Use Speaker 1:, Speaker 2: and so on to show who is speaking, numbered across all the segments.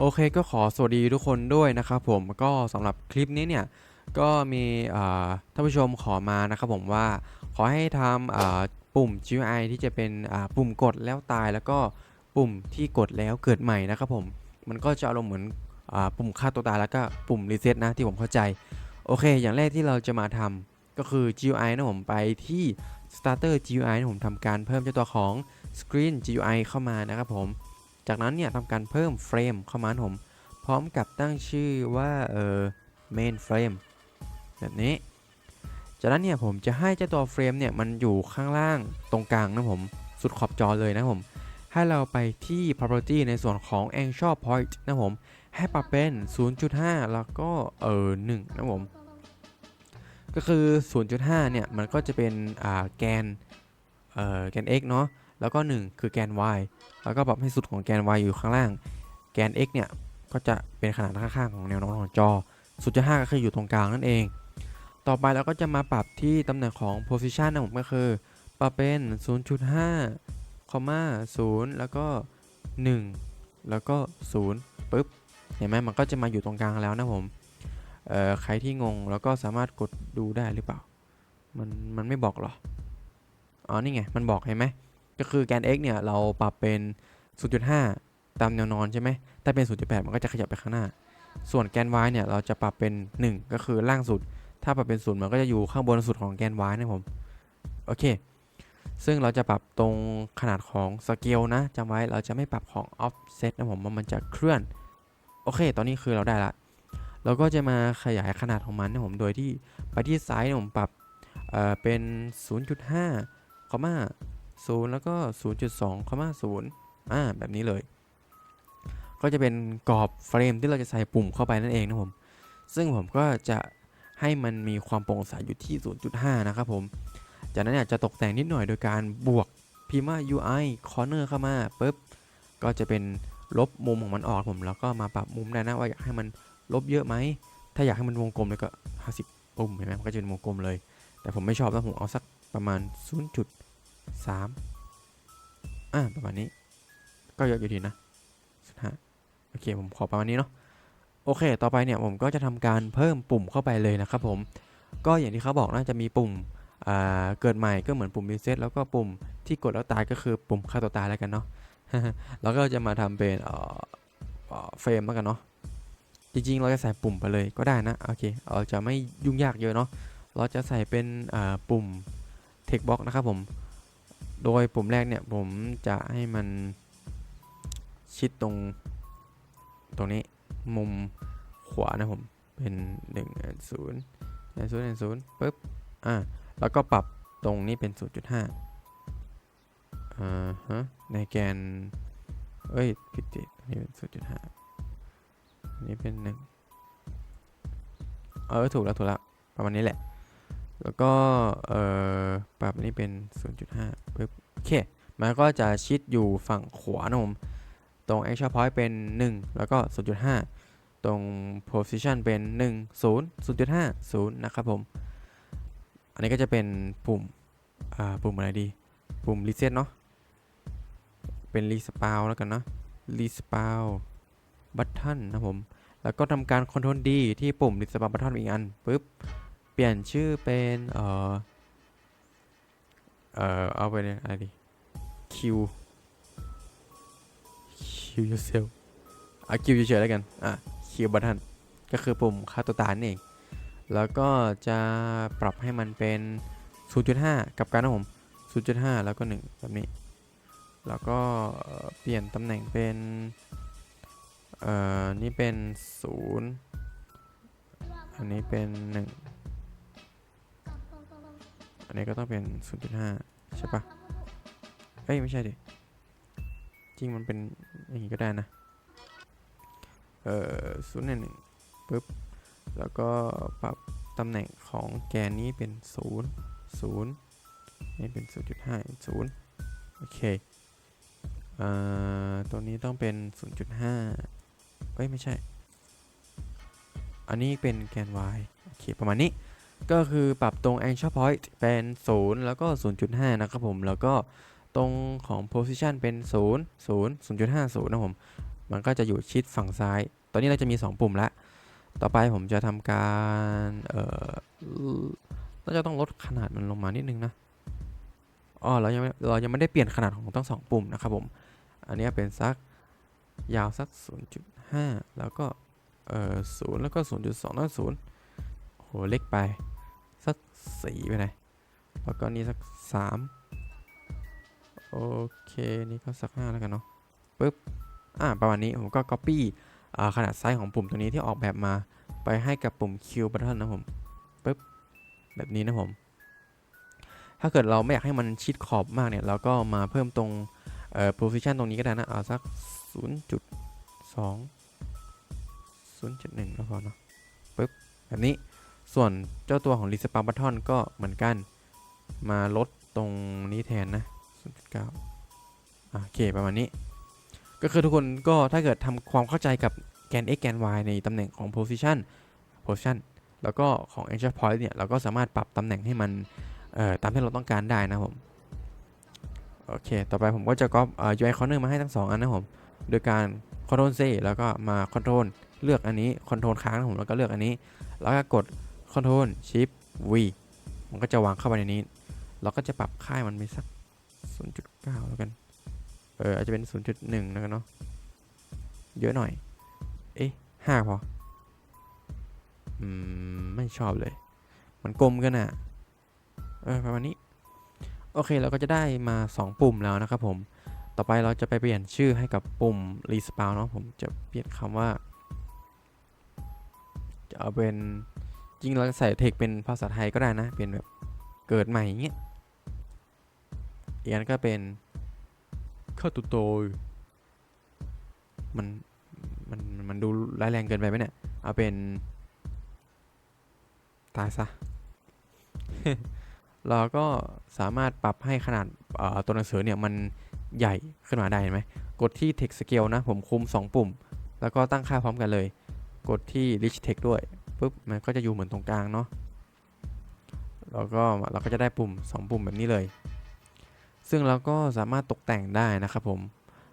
Speaker 1: โอเคก็ขอสวัสดีทุกคนด้วยนะครับผมก็สำหรับคลิปนี้เนี่ยก็มีท่านผู้ชมขอมานะครับผมว่าขอให้ทำปุ่ม GUI ที่จะเป็นปุ่มกดแล้วตายแล้วก็ปุ่มที่กดแล้วเกิดใหม่นะครับผมมันก็จะอารมณ์เหมือนอปุ่มฆ่าตัวตายแล้วก็ปุ่มรีเซ็ตนะที่ผมเข้าใจ โอเค อย่างแรกที่เราจะมาทำก็คือ GUI นะผมไปที่ starter GUI นะผมทำการเพิ่มเจ้าตัวของ screen GUI เข้ามานะครับผม จากนั้นเนี่ยทำการเพิ่มเฟรมเข้ามานะผมพร้อมกับตั้งชื่อว่าเออ main frame แบบนี้ จากนั้นเนี่ยผมจะให้เจ้าตัวเฟรมเนี่ยมันอยู่ข้างล่างตรงกลางนะผมสุดขอบจอเลยนะผมให้เราไปที่ property ในส่วนของ angle point นะผม ให้ปรับเป็น 0.5 แล้วก็เออ1นะผม ก็คือ 0.5 เนี่ย มันก็จะเป็นอ่าแกนเอ่อแกน x เนาะ แล้วก็ 1 คือแกน y แล้วก็ปรับให้สุดของแกน y อยู่ข้างล่าง แกน x เนี่ย ก็จะเป็นขนาดข้างๆของแนวน้มของจอ0.5ก็คืออยู่ตรงกลางนั่นเอง ต่อไปเราก็จะมาปรับที่ตำแหน่งของ position นะผมก็คือ ปรับเป็น 0.5คอมมา0แล้วก็ 1 แล้วก็0ปึ๊บ เห็นไหมมันก็จะมาอยู่ตรงกลางแล้วนะผม เอ่อ ใครที่งงแล้วก็สามารถกดดูได้หรือเปล่า มัน มันไม่บอกหรอ อ๋อ นี่ไง มันบอกเห็นไหม ก็คือแกน x เนี่ยเราปรับเป็น 0.5 ตามแนวนอนใช่ไหมถ้าเป็น 0.8 มันก็จะขยับไปข้างหน้า ส่วนแกน y เนี่ยเราจะปรับเป็น 1 ก็คือล่างสุด ถ้าปรับเป็น0มันก็จะอยู่ข้างบนสุดของแกน y นะผม โอเค ซึ่งเราจะปรับตรงขนาดของสเกลนะจำไว้เราจะไม่ปรับของ offset นะผมมันจะเคลื่อน โอเค ตอนนี้คือเราได้ละเราก็จะมาขยายขนาดของมันนะผม โดยที่ไปที่ซ้ายนี่ยผมปรับเอ่อเป็น 0.5 คอมา 0 แล้วก็ 0.2คอมมา0อ่าแบบนี้เลย ก็จะเป็นกรอบเฟรมที่เราจะใส่ปุ่มเข้าไปนั่นเองนะผม ซึ่งผมก็จะให้มันมีความโปร่งใสอยู่ที่ 0.5 นะครับผม จากนั้นเนี่ยจะตกแต่งนิดหน่อยโดยการบวกพิมพ์ว่า UI corner เข้ามาปุ๊บ ก็จะเป็นลบมุมของมันออกผม แล้วก็มาปรับมุมได้นะว่าอยากให้มันลบเยอะไหม ถ้าอยากให้มันวงกลมเลยก็ 50 ปุ่มเห็นไหมมันก็จะเป็นวงกลมเลย แต่ผมไม่ชอบนะผมเอาสักประมาณ 0.3อ่าประมาณนี้ ก็เยอะอยู่ดีนะ0.5โอเคผมขอประมาณนี้เนาะโอเค ต่อไปเนี่ยผมก็จะทำการเพิ่มปุ่มเข้าไปเลยนะครับผม ก็อย่างที่เขาบอกนะจะมีปุ่มเกิดใหม่ก็เหมือนปุ่ม reset แล้วก็ปุ่มที่กดแล้วตายก็คือปุ่มฆ่าตัวตายแล้วกันเนาะแล้วก็จะมาทำเป็นเฟรมแล้วกันเนาะจริงๆ เราจะใส่ปุ่มไปเลยก็ได้นะโอเคเราจะไม่ยุ่งยากเยอะเนาะเราจะใส่เป็นปุ่ม text box นะครับผม โดยปุ่มแรกเนี่ยผมจะให้มันชิดตรงตรงนี้มุมขวานะผมเป็น1 0 0 0 0 0ปึ๊บอ่าแล้วก็ปรับตรงนี้เป็น 0.5อ่าฮะในแกน เอ้ยผิดติดนี่เป็น 0.5อันนี้เป็น 1 เออ ถูกแล้ว ถูกแล้ว ประมาณนี้แหละ แล้วก็เอ่อปรับนี้เป็น 0.5ปึ๊บโอเค มันก็จะชิดอยู่ฝั่งขวานะผมตรง action point เป็น 1 แล้วก็ 0.5 ตรง position เป็น 1 0 0.5 0 นะครับผม อันนี้ก็จะเป็นปุ่ม อ่า ปุ่มอะไรดี ปุ่ม reset เนาะ เป็น respawn แล้วกันเนาะ respawn button นะผม แล้วก็ทำการ control D ที่ปุ่ม respawn button อีกอันปุ๊บ ปลี่ยนชื่อเป็น เออเออเอาไปเนี่ยอะไรดี Q Q yourself อะ Q เฉยๆแล้วกัน อะ Q button ก็คือปุ่มฆ่าตัวตานั่นเอง แล้วก็จะปรับให้มันเป็น 0.5 กับการนะผม 0.5 แล้วก็ 1 แบบนี้ แล้วก็เอ่อเปลี่ยนตำแหน่งเป็น เอ่อ นี่เป็น 0 อันนี้เป็น 1 อันนี้ก็ต้องเป็น 0.5 ใช่ปะเอ้ย ไม่ใช่ดิ จริงมันเป็นอย่างนี้ก็ได้นะ เอ่อ0ใน1ปึ๊บ แล้วก็ปรับตำแหน่งของแกนนี้เป็น 0 0 นี่เป็น 0.5 0 โอเคเอ่อตัวนี้ต้องเป็น 0.5 เอ้ย ไม่ใช่ อันนี้เป็นแกน y โอเค ประมาณนี้ ก็คือปรับตรง anchor point เป็น 0 แล้วก็ 0.5 นะครับผม แล้วก็ตรงของ position เป็น 0 0 0.50 นะผม มันก็จะอยู่ชิดฝั่งซ้าย ตอนนี้เราจะมี 2 ปุ่มแล้วต่อไปผมจะทำการ เอ่อเราจะต้องลดขนาดมันลงมานิดนึงนะ อ๋อ เรายังเรายังไม่ได้เปลี่ยนขนาดของทั้งสองปุ่มนะครับผม อันนี้เป็นสักยาวสัก 0.5 แล้วก็ เอ่อศูนย์แล้วก็ 0.2แล้วศูนย์ โหเล็กไป สักสี่ไปไหนแล้วก็นี่สักสามโอเค นี่ก็สักห้าแล้วกันเนาะปึ๊บ อ่า ประมาณนี้ผมก็ copy อ่าขนาดไซส์ของปุ่มตัวนี้ที่ออกแบบมาไปให้กับปุ่ม Q button นะผมปึ๊บ แบบนี้นะผม ถ้าเกิดเราไม่อยากให้มันชิดขอบมากเนี่ย เราก็มาเพิ่มตรงเอ่อ position ตรงนี้ก็ได้นะ เอาสัก 0.2 0.1ก็พอเนาะปึ๊บ แบบนี้ ส่วนเจ้าตัวของ respawn button ก็เหมือนกัน มาลดตรงนี้แทนนะ0.9อโอเคประมาณนี้ ก็คือทุกคนก็ถ้าเกิดทำความเข้าใจกับแกน x แกน y ในตำแหน่งของ position position แล้วก็ของ anchor point เนี่ย เราก็สามารถปรับตำแหน่งให้มันเอ่อตามที่เราต้องการได้นะผมโอเค ต่อไปผมก็จะก๊อปเอ่อ UI corner มาให้ทั้ง 2 อันนะผม โดยการ Ctrl C แล้วก็มา Ctrl เลือกอันนี้ Ctrl ค้างนะผม แล้วก็เลือกอันนี้ แล้วก็กด Ctrl Shift V มันก็จะวางเข้าไปในนี้ เราก็จะปรับค่ายมันไปสัก 0.9 แล้วกัน เอออาจจะเป็น 0.1 แล้วกันเนาะ เยอะหน่อย เอ๊ะ5พอ อืม ไม่ชอบเลย มันกลมกันอะเออประมาณนี้ โอเคเราก็จะได้มา 2 ปุ่มแล้วนะครับผม ต่อไปเราจะไปเปลี่ยนชื่อให้กับปุ่ม respawn เนาะ ผมจะเปลี่ยนคำว่า จะเอาเป็น จริงเราใส่เทคเป็นภาษาไทยก็ได้นะ เป็นแบบเกิดใหม่อย่างเงี้ยอีกอันก็เป็นข้าวตุโตยมันมันมันดูร้ายแรงเกินไปไหมเนี่ย เอาเป็น ตายซะ เราก็สามารถปรับให้ขนาดตัวหนังสือเนี่ยมันใหญ่ขึ้นมาได้เห็นไหม กดที่ text scale นะ ผมคุม 2 ปุ่ม แล้วก็ตั้งค่าพร้อมกันเลย กดที่ rich text ด้วย ปุ๊บมันก็จะอยู่เหมือนตรงกลางเนาะแล้วก็เราก็จะได้ปุ่ม 2 ปุ่มแบบนี้เลย ซึ่งเราก็สามารถตกแต่งได้นะครับผม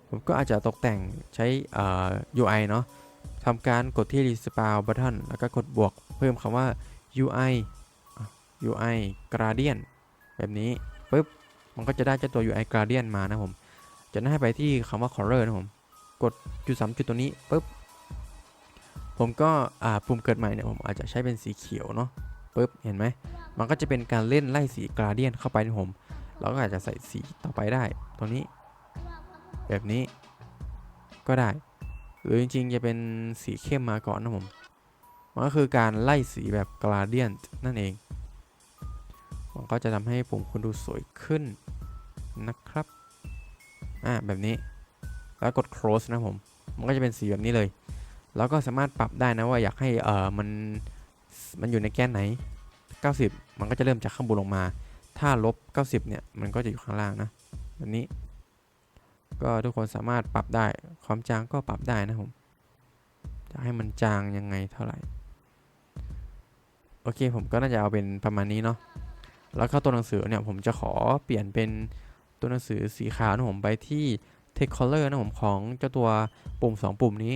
Speaker 1: ผมก็อาจจะตกแต่งใช้ UI เนาะทำการกดที่ respawn button แล้วก็กดบวกเพิ่มคำว่า UI UI gradient แบบนี้ปุ๊บมันก็จะได้เจ้าตัว UI gradient มานะผม จะให้ไปที่คำว่า color นะผม กดจุดสามจุดตัวนี้ปุ๊บ ผมก็ปุ่มเกิดใหม่เนี่ยผมอาจจะใช้เป็นสีเขียวเนาะปุ๊บเห็นไหมมันก็จะเป็นการเล่นไล่สี gradient เข้าไปนะผม เราก็อาจจะใส่สีต่อไปได้ตรงนี้ แบบนี้ก็ได้ หรือจริงๆ จะเป็นสีเข้มมาก่อนนะผมมันก็คือการไล่สีแบบ gradient นั่นเอง มันก็จะทำให้ปุ่มคุณดูสวยขึ้นนะครับ อ่าแบบนี้ แล้วกด close นะผม มันก็จะเป็นสีแบบนี้เลย แล้วก็สามารถปรับได้นะว่าอยากให้เออมันมันอยู่ในแกนไหน 90 มันก็จะเริ่มจากข้างบนลงมา ถ้าลบ 90 เนี่ย มันก็จะอยู่ข้างล่างนะแบบนี้ ก็ทุกคนสามารถปรับได้ ความจางก็ปรับได้นะผม จะให้มันจางยังไงเท่าไหร่ โอเค ผมก็น่าจะเอาเป็นประมาณนี้เนาะ แล้วก็ตัวหนังสือเนี่ย ผมจะขอเปลี่ยนเป็นตัวหนังสือสีขาวนะผมไปที่ text color นะผมของเจ้าตัวปุ่ม 2 ปุ่มนี้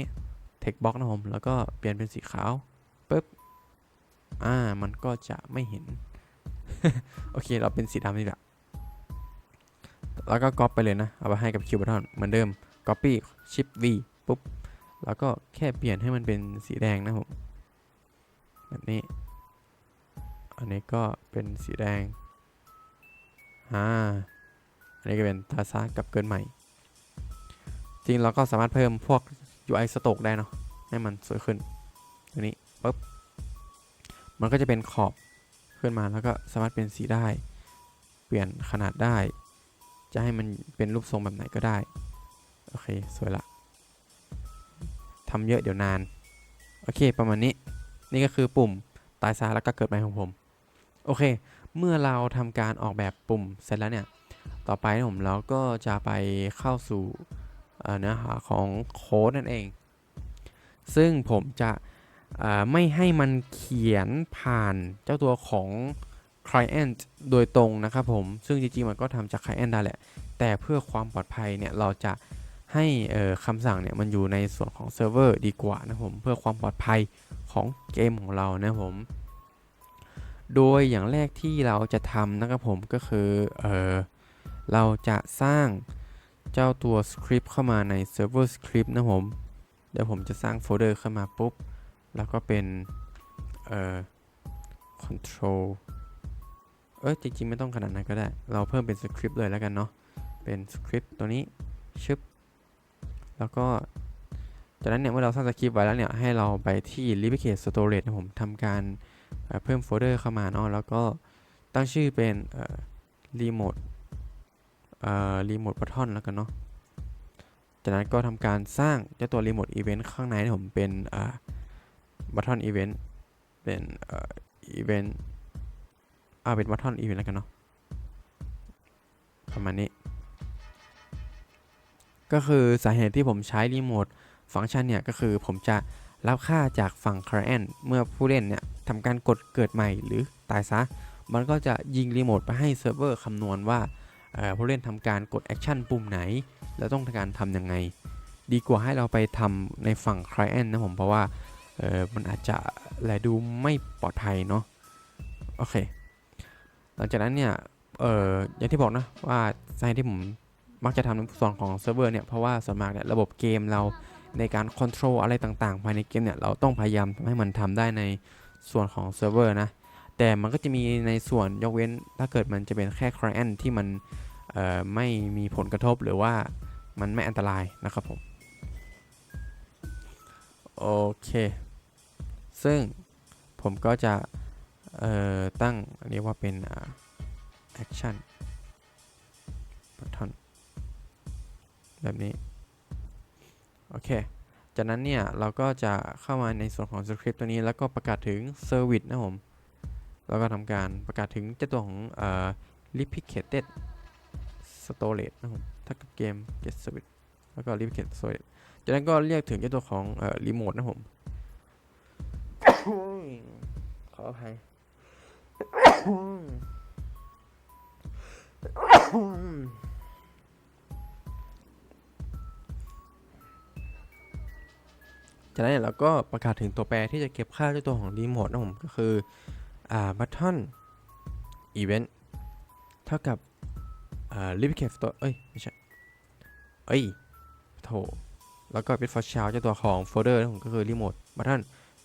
Speaker 1: text box นะผม แล้วก็เปลี่ยนเป็นสีขาวปึ๊บ อ่า มันก็จะไม่เห็น โอเค เราเป็นสีดำนี่แหละแล้วก็ก๊อปไปเลยนะ เอาไปให้กับ Q button เหมือนเดิม copy shift V ปุ๊บ แล้วก็แค่เปลี่ยนให้มันเป็นสีแดงนะผม แบบนี้ อันนี้ก็เป็นสีแดง อ่า อันนี้ก็เป็นทาซากับเกินใหม่ จริงเราก็สามารถเพิ่มพวก UI stroke ได้เนาะให้มันสวยขึ้นตัวนี้ปุ๊บมันก็จะเป็นขอบขึ้นมาแล้วก็สามารถเป็นสีได้ เปลี่ยนขนาดได้ จะให้มันเป็นรูปทรงแบบไหนก็ได้ โอเค สวยละทำเยอะเดี๋ยวนาน โอเค ประมาณนี้ นี่ก็คือปุ่มตายซาแล้วก็เกิดใหม่ของผม โอเค เมื่อเราทำการออกแบบปุ่มเสร็จแล้วเนี่ย ต่อไปผมเราก็จะไปเข้าสู่ เอ่อเนื้อหาของโค้ดนั่นเอง ซึ่งผมจะไม่ให้มันเขียนผ่านเจ้าตัวของ client โดยตรงนะครับผม ซึ่งจริงๆ มันก็ทำจาก client ได้แหละ แต่เพื่อความปลอดภัยเนี่ย เราจะให้คำสั่งเนี่ย มันอยู่ในส่วนของเซิร์ฟเวอร์ดีกว่านะผม เพื่อความปลอดภัยของเกมของเรานะผม โดยอย่างแรกที่เราจะทำนะครับผมก็คือเออเราจะสร้าง เจ้าตัวสคริปต์เข้ามาในเซิร์ฟเวอร์สคริปต์นะผม เดี๋ยวผมจะสร้างโฟลเดอร์เข้ามาปุ๊บ แล้วก็เป็น เอ่อ control เอ้ยจริงๆ ไม่ต้องขนาดนั้นก็ได้ เราเพิ่มเป็นสคริปต์เลยแล้วกันเนาะ เป็นสคริปต์ตัวนี้ ชึบ แล้วก็ จากนั้นเนี่ย เมื่อเราสร้างสคริปต์ไว้แล้วเนี่ย ให้เราไปที่ replicate storage นะผมทำการเเพิ่มโฟลเดอร์เข้ามาเนาะ แล้วก็ตั้งชื่อเป็น เอ่อ remote เอ่อ remote button แล้วกันเนาะ จากนั้นก็ทำการสร้างเจ้าตัว remote event ข้างในผมเป็นอ่า button event เป็นอ่อ event อ่าเป็น button event แล้วกันเนาะ ประมาณนี้ ก็คือสาเหตุที่ผมใช้รีโมทฟังก์ชันเนี่ย ก็คือผมจะรับค่าจากฝั่ง client เมื่อผู้เล่นเนี่ยทำการกดเกิดใหม่หรือตายซะ มันก็จะยิงรีโมทไปให้เซิร์ฟเวอร์คำนวณว่า ผู้เล่นทำการกดแอคชั่นปุ่มไหน แล้วต้องทำการทำยังไง ดีกว่าให้เราไปทำในฝั่ง client นะผมเพราะว่ามันอาจจะแลดูไม่ปลอดภัยเนาะโอเค หลังจากนั้นเนี่ยเอออย่างที่บอกนะว่าสาเหตุที่ผมมักจะทำในส่วนของเซิร์ฟเวอร์เนี่ยเพราะว่าส่วนมากเนี่ยระบบเกมเราในการค o n t r o l อะไรต่างๆ ภายในเกมเนี่ยเราต้องพยายามทำให้มันทำได้ในส่วนของเซิร์ฟเวอร์นะ แต่มันก็จะมีในส่วนยกเว้นถ้าเกิดมันจะเป็นแค่ client ที่มันไม่มีผลกระทบหรือว่ามันไม่อันตรายนะครับผม โอเค ซึ่งผมก็จะตั้งอันนี้ว่าเป็น action button แบบนี้ โอเค จากนั้นเนี่ย เราก็จะเข้ามาในส่วนของสคริปต์ตัวนี้แล้วก็ประกาศถึง service นะผม แล้วก็ทำการประกาศถึงเจ้าตัวของเอ่อ replicated storage นะผมถ้ากับเกม get service แล้วก็ replicated storage จากนั้นก็เรียกถึงเจ้าตัวของเอ่อ remote นะผมขออภัยจากนั้นเนี่ยเราก็ประกาศถึงตัวแปรที่จะเก็บค่าด้วยตัวของรีโมทนะผมก็คือ อ่า button event เท่ากับอ่า replicate store เอ้ย ไม่ใช่ เอ้ยโถแล้วก็ bit for child เจ้าตัวของโฟลเดอร์นะผมก็คือ remote button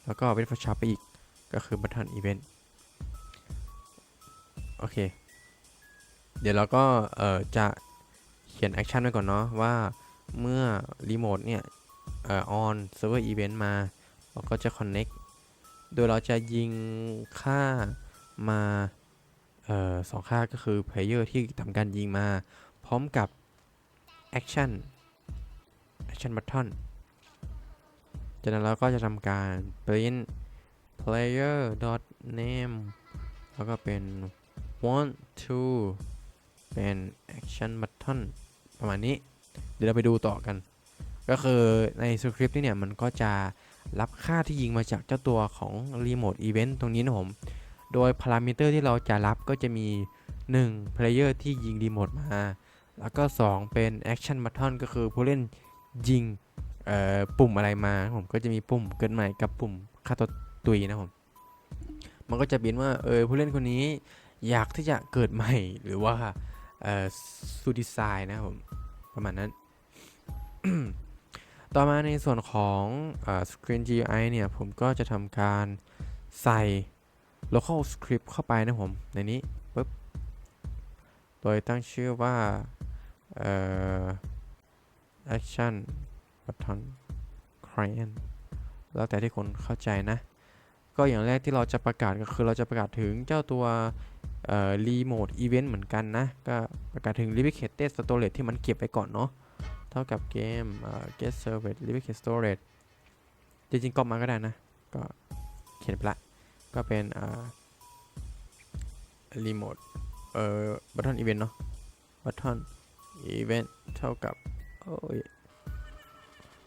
Speaker 1: แล้วก็ bit for child ไปอีก ก็คือ button event โอเค เดี๋ยวเราก็เอ่อจะเขียนแอคชั่นไว้ก่อนเนาะว่าเมื่อรีโมทเนี่ยเอ่อ on server event มาเราก็จะ connect โดยเราจะยิงค่ามาออสองค่าก็คือ player ที่ทำการยิงมาพร้อมกับ action action button จากนั้นเราก็จะทำการ print player dot name แล้วก็เป็น want to เป็น action button ประมาณนี้ เดี๋ยวเราไปดูต่อกัน ก็คือในสคริปต์นี่เนี่ย มันก็จะ รับค่าที่ยิงมาจากเจ้าตัวของ remote event ตรงนี้นะผม โดยพารามิเตอร์ที่เราจะรับก็จะมี 1 player ที่ยิงรีโมทมา แล้วก็ 2 เป็น action button ก็คือผู้เล่นยิงปุ่มอะไรมาผมก็จะมีปุ่มเกิดใหม่กับปุ่มค่าตัวตุยนะผม มันก็จะบินว่าเออผู้เล่นคนนี้อยากที่จะเกิดใหม่หรือว่าเอ่อซูดีไซน์นะผม ประมาณนั้น ต่อมาในส่วนของอ Screen GUI เนี่ยผมก็จะทำการใส่ local script เข้าไปนะผมในนี้ปุ๊บโดยตั้งชื่อว่า action button client แล้วแต่ที่คนเข้าใจนะ ก็อย่างแรกที่เราจะประกาศก็คือเราจะประกาศถึงเจ้าตัวเอ่อ remote event เหมือนกันนะ ก็ประกาศถึง replicated storage ที่มันเก็บไว้ก่อนเนาะ เท่ากับเกม get service replicate storage จริงๆก็มาก็ได้นะ ก็เขียนไปละ ก็เป็น remote เอ่อ button event เนาะ button event เท่ากับ โอ้ย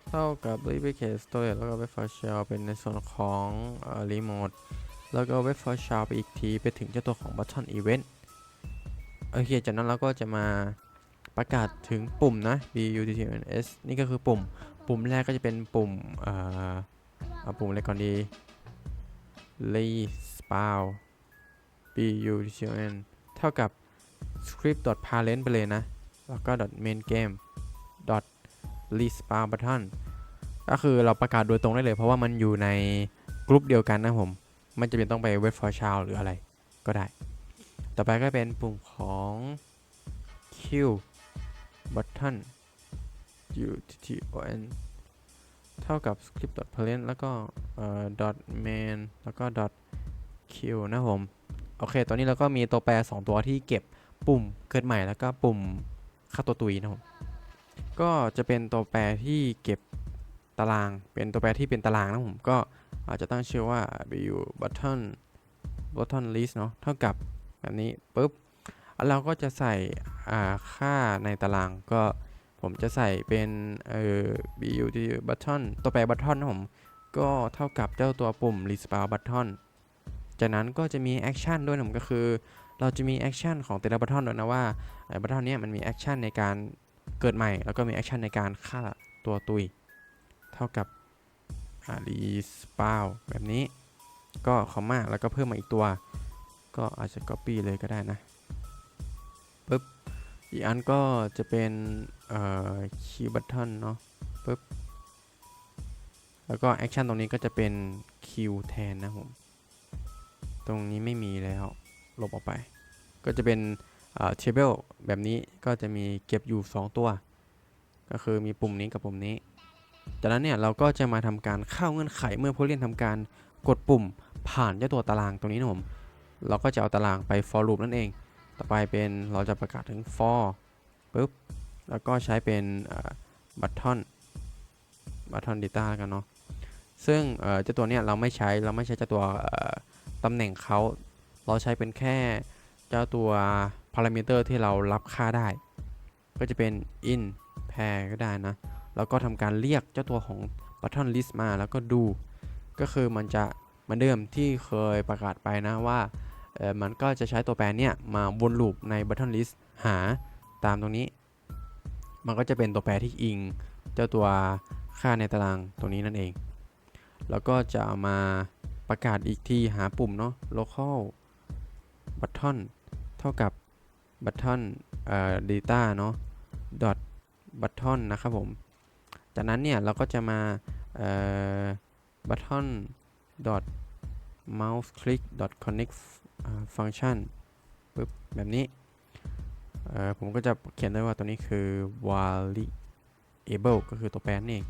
Speaker 1: เท่ากับ replicate storage แล้วก็ web for shell เป็นในส่วนของ remote แล้วก็ web for shell ไปอีกที ไปถึงเจ้าตัวของ button event โอเค จากนั้นเราก็จะมา ประกาศถึงปุ่มนะ B U T T N S นี่ก็คือปุ่ม ปุ่มแรกก็จะเป็นปุ่มเอ่อเอาปุ่มอะไรก่อนดี respawn b u t t n เท่ากับ script parent ไปเลยนะ แล้วก็ main game respawn button ก็คือเราประกาศโดยตรงได้เลย เพราะว่ามันอยู่ในกลุ่มเดียวกันนะผม มันจะเป็นต้องไป wait for child หรืออะไรก็ได้ ต่อไปก็เป็นปุ่มของ q button u t t o n เท่ากับ script.parent แล้วก็เอ่อ .main แล้วก็ dot .q นะผม โอเค ตอนนี้เราก็มีตัวแปร 2 ตัวที่เก็บปุ่มเกิดใหม่แล้วก็ปุ่มค่าตัวตุยนะผม ก็จะเป็นตัวแปรที่เก็บตาราง เป็นตัวแปรที่เป็นตารางนะผม ก็อาจจะตั้งชื่อว่า bu button button list เนาะ เท่ากับแบบนี้ปุ๊บ เราก็จะใส่ค่าในตารางก็ผมจะใส่เป็นเอ่อ bu button ตัวแปร button นะผมก็เท่ากับเจ้าตัวปุ่ม respawn button จากนั้นก็จะมี action ด้วยผมก็คือ เราจะมี action ของแต่ละ button ด้วยนะว่าไอ้ button เนี้ยมันมี action ในการเกิดใหม่ แล้วก็มี action ในการฆ่าตัวตุย เท่ากับ respawn แบบนี้ ก็คอมมาแล้วก็เพิ่มมาอีกตัว ก็อาจจะ copy เลยก็ได้นะ ปึ๊บ อีกอันก็จะเป็นเอ่อ key button เนาะปึ๊บ แล้วก็ action ตรงนี้ก็จะเป็น Q แทนนะผม ตรงนี้ไม่มีแล้วลบออกไป ก็จะเป็นเอ่อ table แบบนี้ก็จะมีเก็บอยู่ 2 ตัว ก็คือมีปุ่มนี้กับปุ่มนี้ จากนั้นเนี่ยเราก็จะมาทำการเข้าเงื่อนไขเมื่อผู้เล่นทำการกดปุ่มผ่านเจ้าตัวตารางตรงนี้นะผม เราก็จะเอาตารางไป for loop นั่นเอง ต่อไปเป็นเราจะประกาศถึง for ปุ๊บ แล้วก็ใช้เป็น button button data กันเนาะ ซึ่งเจ้าตัวเนี้ยเราไม่ใช้ เราไม่ใช้เจ้าตัวตำแหน่งเขา เราใช้เป็นแค่เจ้าตัว parameter ที่เรารับค่าได้ ก็จะเป็น in pair ก็ได้นะ แล้วก็ทำการเรียกเจ้าตัวของ button list มาแล้วก็ดู ก็คือมันจะเหมือนเดิมที่เคยประกาศไปนะว่า มันก็จะใช้ตัวแปรเนี่ยมาวนลูปใน button list หาตามตรงนี้ มันก็จะเป็นตัวแปรที่อิง เจ้าตัวค่าในตารางตรงนี้นั่นเอง แล้วก็จะเอามาประกาศอีกที่หาปุ่มเนาะ local button เท่ากับ button เอ่อ data เนาะ dot button นะครับผม จากนั้นเนี่ยเราก็จะมาเอ่อ button dot mouse click dot connect อ่า function ปึ๊บแบบนี้ผมก็จะเขียนได้ว่าตัวนี้คือ variable ก็คือตัวแปรนั่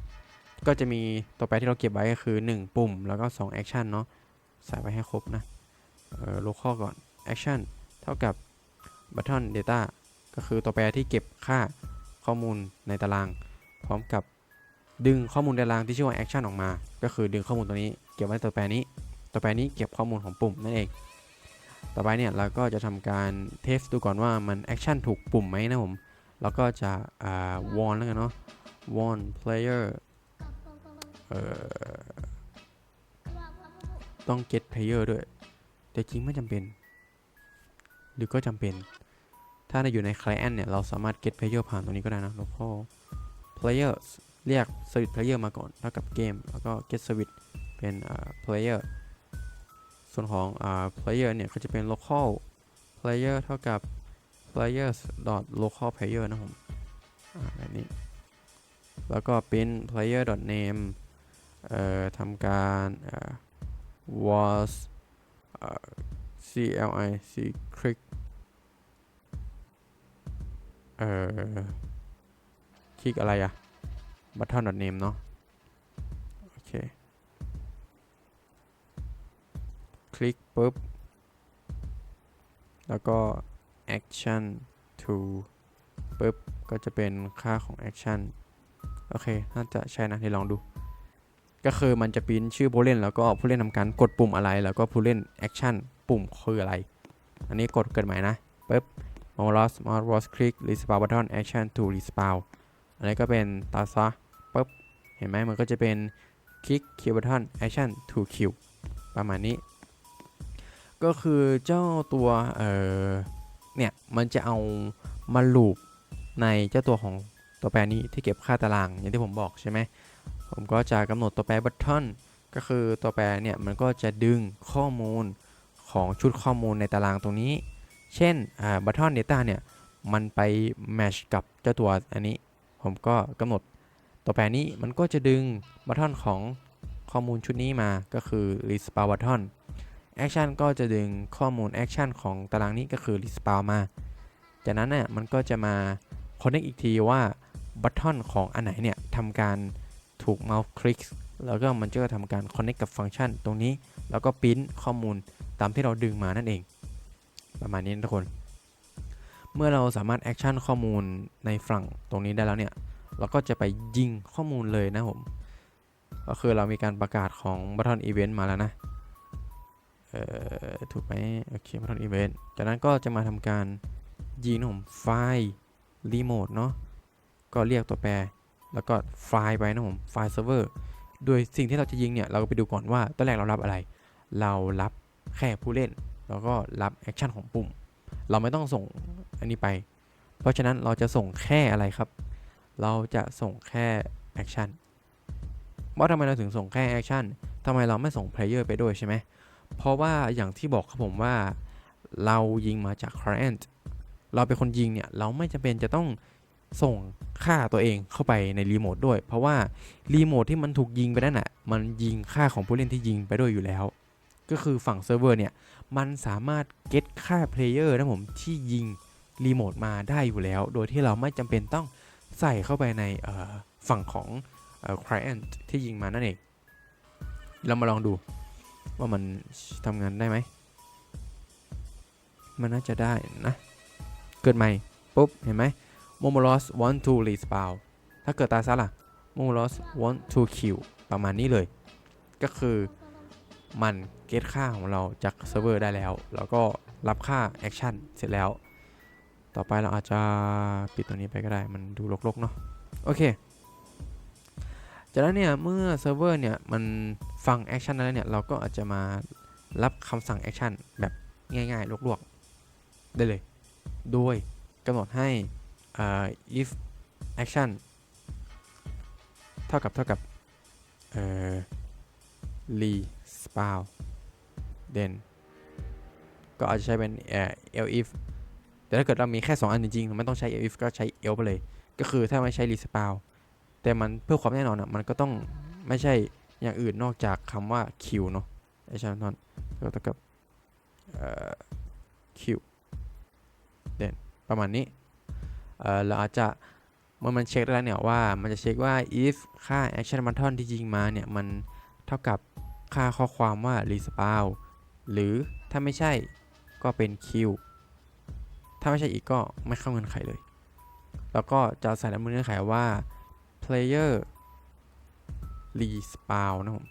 Speaker 1: ก็จะมีตัวแปรที่เราเก็บไว้ก็คือ 1 ปุ่มแล้วก็ 2 action เนาะใส่ไว้ให้ครบนะเออ local ก่อน action เท่ากับ button data ก็คือตัวแปรที่เก็บค่าข้อมูลในตาราง พร้อมกับดึงข้อมูลในตารางที่ชื่อว่า action ออกมา ก็คือดึงข้อมูลตัวนี้เก็บไว้ในตัวแปรนี้ ตัวแปรนี้เก็บข้อมูลของปุ่มนั่นเอง ต่อไปเนี่ยเราก็จะทำการเทสดูก่อนว่ามัน action ถูกปุ่มไหมนะผมแล้วก็จะอ่า warn แล้วกันเนาะ warn player เอ่อต้อง get player ด้วย แต่จริงไม่จำเป็น หรือก็จำเป็น ถ้าในอยู่ใน client เนี่ย เราสามารถ get player ผ่านตรงนี้ก็ได้นะ local player เรียก service player มาก่อนเท่ากับเกม แล้วก็ get service เป็น player ส่วนของอ่า player เนี่ย ก็จะเป็น local player เท่ากับ players dot local player นะผมแบบนี้ แล้วก็เป็น player dot name เอ่อทำการเอ่อ was CLI C click เอ่อ คลิกอะไรอะ button dot name เนาะ คลิกปุ๊บ แล้วก็ action to ปุ๊บ ก็จะเป็นค่าของ action โอเค น่าจะใช่นะเดี๋ยวลองดู ก็คือมันจะปิ้นชื่อผู้เล่น แล้วก็ผู้เล่นทำการกดปุ่มอะไร แล้วก็ผู้เล่น action ปุ่มคืออะไร อันนี้กดเกิดใหม่นะปุ๊บ mouse mouse mouse click respawn button action to respawn อันนี้ก็เป็นตาซะปุ๊บ เห็นไหมมันก็จะเป็น click kill button action to kill ประมาณนี้ ก็คือเจ้าตัวเออเนี่ยมันจะเอามาลูปในเจ้าตัวของตัวแปรนี้ที่เก็บค่าตารางอย่างที่ผมบอกใช่ไหมผมก็จะกำหนดตัวแปร button ก็คือตัวแปรเนี่ยมันก็จะดึงข้อมูลของชุดข้อมูลในตารางตรงนี้ เช่นอ่า button data เนี่ยมันไป match กับเจ้าตัวอันนี้ ผมก็กำหนดตัวแปรนี้มันก็จะดึง button ของข้อมูลชุดนี้มาก็คือ list bar button action ก็จะดึงข้อมูล action ของตารางนี้ก็คือ list bar มา จากนั้นเนี่ยมันก็จะมา connect อีกทีว่า button ของอันไหนเนี่ยทำการถูก mouse click แล้วก็มันจะทำการ connect กับฟังก์ชันตรงนี้ แล้วก็พิมพ์ข้อมูลตามที่เราดึงมานั่นเอง ประมาณนี้ทุกคน เมื่อเราสามารถ action ข้อมูลในฝั่งตรงนี้ได้แล้วเนี่ยเราก็จะไปยิงข้อมูลเลยนะผม ก็คือเรามีการประกาศของ button event มาแล้วนะ เอ่อถูกไหมโอเค button event จากนั้นก็จะมาทำการยิงนะผมไฟล์ remote เนาะก็เรียกตัวแปร แล้วก็ไฟล์ไปนะผมไฟล์เซิร์ฟเวอร์โดยสิ่งที่เราจะยิงเนี่ย เราก็ไปดูก่อนว่าตอนแรกเรารับอะไร เรารับแค่ผู้เล่น แล้วก็รับแอคชั่นของปุ่ม เราไม่ต้องส่งอันนี้ไป เพราะฉะนั้นเราจะส่งแค่อะไรครับ เราจะส่งแค่แอคชั่นว่าทำไมเราถึงส่งแค่แอคชั่นทำไมเราไม่ส่งเพลเยอร์ไปด้วยใช่ไหม เพราะว่าอย่างที่บอกครับผมว่าเรายิงมาจาก client เราเป็นคนยิงเนี่ยเราไม่จำเป็นจะต้องส่งค่าตัวเองเข้าไปในรีโมทด้วย เพราะว่ารีโมทที่มันถูกยิงไปนั่นน่ะมันยิงค่าของผู้เล่นที่ยิงไปด้วยอยู่แล้ว ก็คือฝั่งเซิร์ฟเวอร์เนี่ย มันสามารถเก็ตค่าเพลเยอร์นะผมที่ยิงรีโมทมาได้อยู่แล้ว โดยที่เราไม่จำเป็นต้องใส่เข้าไปในฝั่งของเอ่อ client ที่ยิงมานั่นเอง เรามาลองดู ว่ามันทำงานได้ไหม มันน่าจะได้นะ เกิดใหม่ ปุ๊บ เห็นไหม Momolos want to respawn ถ้าเกิดตาซะล่ะ Momolos want to kill ประมาณนี้เลย ก็คือมันเก็ตค่าของเราจากเซิร์ฟเวอร์ได้แล้ว แล้วก็รับค่าแอคชั่นเสร็จแล้ว ต่อไปเราอาจจะปิดตัวนี้ไปก็ได้ มันดูรกๆเนาะ โอเค จากนั้นเนี่ยเมื่อเซิร์ฟเวอร์เนี่ยมันฟังแอคชั่นนั้นแล้วเนี่ยเราก็อาจจะมารับคำสั่งแอคชั่นแบบง่ายๆลวกๆ ได้เลย โดยกำหนดให้อ่า if action เท่ากับเท่ากับเอ่อ respawn then ก็อาจจะใช้เป็นเอ่อ elif แต่ถ้าเกิดเรามีแค่ 2 อันจริงๆเราไม่ต้องใช้ elif ก็ใช้ el ไปเลย ก็คือถ้าไม่ใช้ respawn แต่มันเพื่อความแน่นอนอะมันก็ต้องไม่ใช่อย่างอื่นนอกจากคำว่า q เนาะไอชานอนก็เท่ากับเอ่อ q then ประมาณนี้เอ่อเราอาจจะเมื่อมันเช็คได้แล้วเนี่ยว่ามันจะเช็คว่า if ค่า action button ที่ยิงมาเนี่ย มันเท่ากับค่าข้อความว่า respawn หรือถ้าไม่ใช่ก็เป็น q ถ้าไม่ใช่อีกก็ไม่เข้าเงื่อนไขเลย แล้วก็จะใส่ในเงื่อนไขว่า player respawn นะผม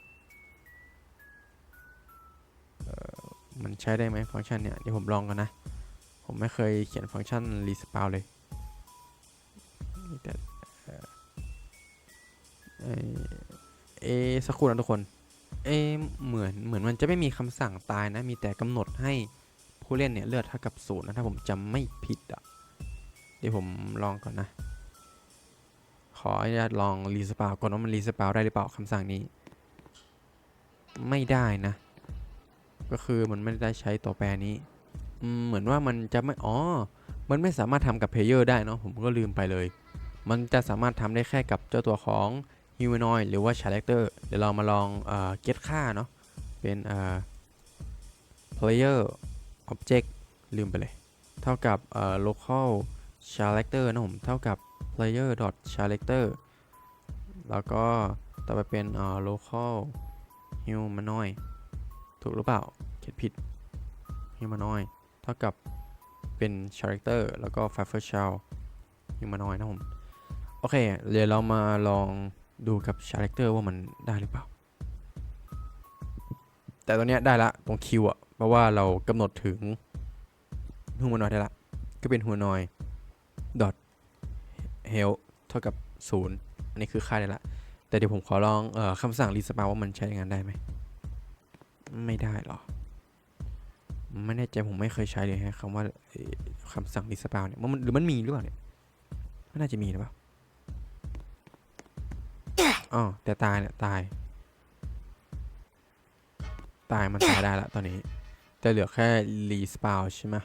Speaker 1: มันใช้ได้ไหมฟังก์ชันเนี่ย เดี๋ยวผมลองกันนะ ผมไม่เคยเขียนฟังก์ชัน respawn เลยแต่เอสักครู่นะทุกคน เอเหมือนเหมือนมันจะไม่มีคำสั่งตายนะ มีแต่กำหนดให้ผู้เล่นเนี่ยเลือดเท่ากับศูนย์นะ ถ้าผมจำไม่ผิดอะ เดี๋ยวผมลองก่อนนะ ขออนุญาตลองรีสปาวก่อนว่ามันรีสปาวได้หรือเปล่าคำสั่งนี้ ไม่ได้นะ ก็คือมันไม่ได้ใช้ตัวแปรนี้เหมือนว่ามันจะไม่อ๋อ มันไม่สามารถทำกับเพลเยอร์ได้เนาะผมก็ลืมไปเลย มันจะสามารถทำได้แค่กับเจ้าตัวของ humanoid หรือว่า character เดี๋ยวเรามาลองเอ่อ get ค่าเนาะเป็นเอ่อ player object ลืมไปเลย เท่ากับเอ่อ local character นะผม เท่ากับ player dot character แล้วก็ต่อไปเป็นเอ่อ local humanoid ถูกหรือเปล่าเขียนผิด humanoid เท่ากับเป็น character แล้วก็ f i f e r shell humanoid นะผม โอเค เดี๋ยวเรามาลองดูกับ character ว่ามันได้หรือเปล่า แต่ตอนนี้ได้ละตรงคิวอะเพราะว่าเรากำหนดถึง humanoid ได้ละ ก็เป็น humanoid dot health เท่ากับ 0 อันนี้คือค่าได้ละ แต่เดี๋ยวผมขอลองออคำสั่ง respawn ว่ามันใช้งานได้ไหม ไม่ได้หรอ ไม่แน่ใจผมไม่เคยใช้เลยฮะคำว่าคำสั่ง respawn เนี่ยมันหรือมันมีหรือเปล่าเนี่ยไม่น่าจะมีหรือเปล่าอ๋อแต่ตายเนี่ยตาย ตายมันตายได้ละตอนนี้จะเหลือแค่รีสปาวใช่ไหม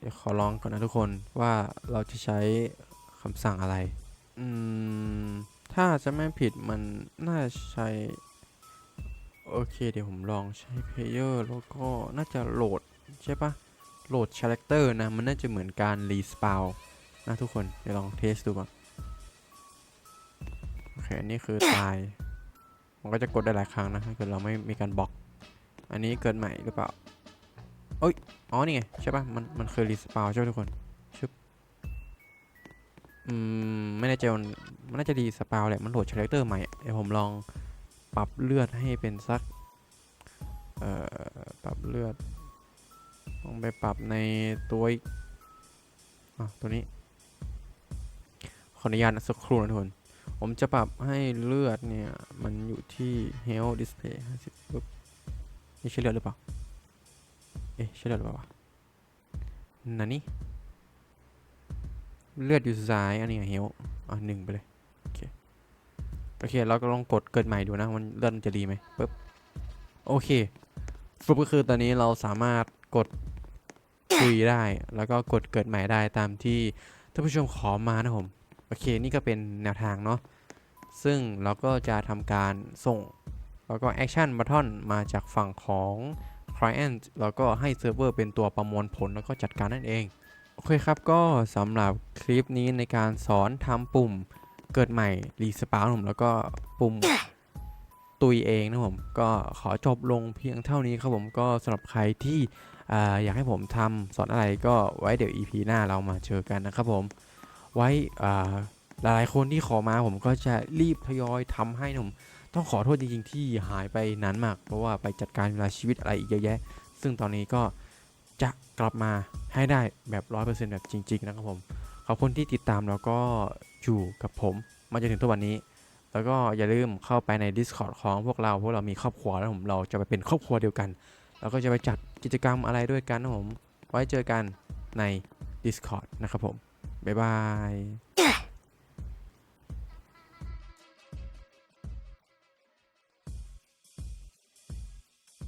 Speaker 1: เดี๋ยวขอลองก่อนนะทุกคนว่าเราจะใช้ำสั่งอะไร อืม ถ้าจะไม่ผิดมันน่าใช้ โอเคเดี๋ยวผมลองใช้ Player แล้วก็น่าจะโหลด ใช่ปะโหลด Character นะ มันน่าจะเหมือนการ Respawn นะทุกคน เดี๋ยวลองเทสดูก่อนโอเค อันนี้คือตาย มันก็จะกดได้หลายครั้งนะถ้าเกิดเราไม่มีการบล็อก อันนี้เกิดใหม่หรือเปล่าเอ้ย อ๋อ นี่ไง ใช่ปะมัน มันคือ Respawn ใช่ไหมทุกคนชึบ อืมไม่แน่ใจมันมันน่าจะดีสปาวแหละ มันโหลด Character ใหม่เดี๋ยวผมลองปรับเลือดให้เป็นสัก เอ่อ ปรับเลือด ลองไปปรับในตัวอะตัวนี้ ขออนุญาตสักครู่นะทุกคน ผมจะปรับให้เลือดเนี่ย มันอยู่ที่ health display 50ปึ๊บนี่ใช่เลือดหรือเปล่า เอ๊ะใช่เลือดหรือเปล่าวะนั่นนี่ เลือดอยู่ซ้าย อันนี้เฮลอะหนึ่งไปเลย โอเค โอเค เราก็ลองกดเกิดใหม่ดูนะ มันเลือดมันจะดีไหมปึ๊บ โอเคฟลุปก็คือตอนนี้เราสามารถกดคุยได้ แล้วก็กดเกิดใหม่ได้ตามที่ท่านผู้ชมขอมานะผม โอเค นี่ก็เป็นแนวทางเนาะ ซึ่งเราก็จะทำการส่ง แล้วก็ Action Button มาจากฝั่งของ Client แล้วก็ให้เซิร์ฟเวอร์เป็นตัวประมวลผลแล้วก็จัดการนั่นเอง โอเคครับก็สำหรับคลิปนี้ในการสอนทำปุ่มเกิดใหม่รีสปาร์ผมแล้วก็ปุ่มตุยเองนะผมก็ขอจบลงเพียงเท่านี้ครับผมก็สำหรับใครที่อ่อยากให้ผมทำสอนอะไรก็ไว้เดี๋ยว EP หน้าเรามาเจอกันนะครับผม ไว้หลายๆคนที่ขอมาผมก็จะรีบทยอยทำให้นะผมต้องขอโทษจริงๆที่หายไปนานมาก เพราะว่าไปจัดการเวลาชีวิตอะไรอีกเยอะแยะ ซึ่งตอนนี้ก็ จะกลับมาให้ได้แบบร้อยเปอร์เซ็นต์แบบจริง ๆ นะครับผม ขอบคุณที่ติดตามแล้วก็อยู่กับผมมาจนถึงทุกวันนี้ แล้วก็อย่าลืมเข้าไปใน Discord ของพวกเรา พวกเรามีครอบครัวแล้วผมเราจะไปเป็นครอบครัวเดียวกัน แล้วก็จะไปจัดกิจกรรมอะไรด้วยกันนะผม ไว้เจอกันใน Discord นะครับผม บ๊ายบาย